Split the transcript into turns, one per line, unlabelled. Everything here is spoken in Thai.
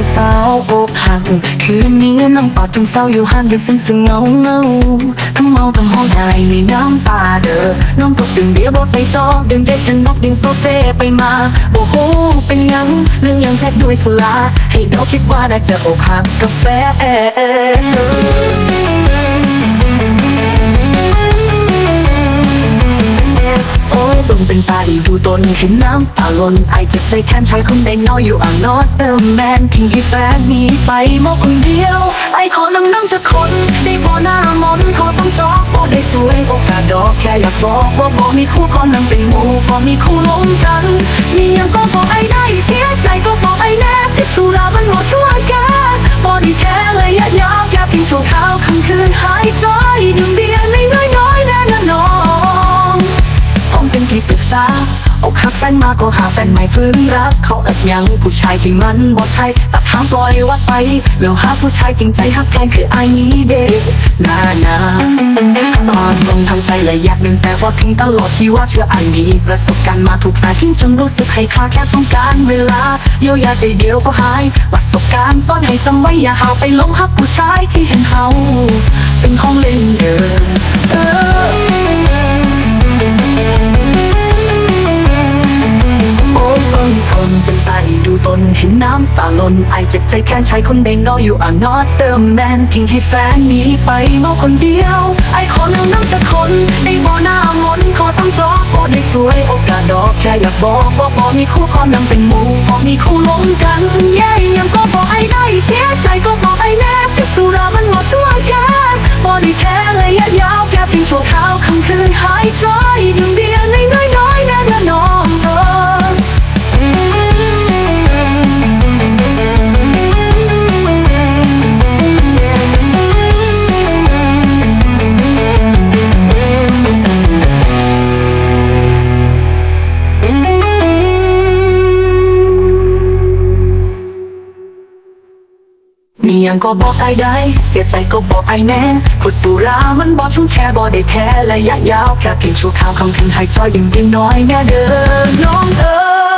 ผู้สาวโอบหักคืนนี้นั่งปอดทั้งเศร้าอยู่ห่างกันซึ่งเงาเงาทั้งเมาทั้งห้องให้ในน้ำตาเด้อน้องตกดดึงเบียร์บอกใส่จอดึงเด็ดจนนกดึงโซเซไปมาโอกโหเป็นยังเรื่องยังแทบด้วยสลาให้เดาคิดว่าน่าจะอกหักกาแฟ เป็นตาดีดูตนเห็นน้ำตาลนไอเจ็บใจแค้นชายคนใดน้อยอยู่อ่างนอตเติมแมนทิ้งให้แฟนหนีไปมอบคนเดียว ไอขอนั่งนั่งจะคนได้พอหน้ามนขอต้องจอกพอได้สวยโอกาสดอกแค่อยากบอกว่าบอกมีคู่ขอนั่งเป็นหมู่พอมีคู่ล้มกันมียังก็บอกไอได้เสียใจก็บอกไอแน่ติดสุรามันหมดช่วยกันบอดีแค่เลยยะยาวแค่เพียงชั่วคราวคำคืนหายใจดื่มเบียร์ นมาก็หาแฟนใหม่ฟื้นรัก เขาอัดยังผู้ชายที่มันบ่ใช่ตัดทางปล่อยวัดไปแล้วหาผู้ชายจริงใจหักแทนคือไอ้นี้เด็กนานาตอนลงทางใจและอยากหนึ่งแต่ว่าทิ้งตลอดที่ว่าเชื่อไอ้นี้ประสบการณ์มาถูกแฟนทิ้งจนรู้สึกให้ค่าแค่ต้องการเวลาเยียวยาใจเดียวก็หาย ประสบการณ์ซ่อนให้จำไว้อย่าหาไปหลงหักผู้ชายที่เห็นเขาเป็นของเล่นเออ เห็นน้ำตาลนไอเจ็บใจแค้นชายคนเด้งรออยู่อ่านอตเติมแมนทิ้งให้แฟนหนีไปเมาคนเดียว ไอขอเรื่องน้ำจากคนได้บ่หน้ามนขอต้องจอกบ่ได้สวยโอกาสดอกแค่อยากบอกว่าพอมีคู่ขอนำเป็นหมู่พอมีคู่ลงกันแย่ยังก็บอกไอได้เสียใจก็บอกไอแน่พิสุรามันหมดช่วยกันบ่ได้แค่ระยะยาวแค่เพียงชั่วคราวคำคืนหายใจดื่มเบียร์ มียังก็บอกไอ้ได้ เสียใจก็บอกไอ้แน่พูดสุรามันบอกชุ่มแค่บอกได้แค่ระยะยาวแค่เพียงชั่วคราวคำคืนหายใจดิ่งดิ่งน้อยแน่เดินน้องเอ๋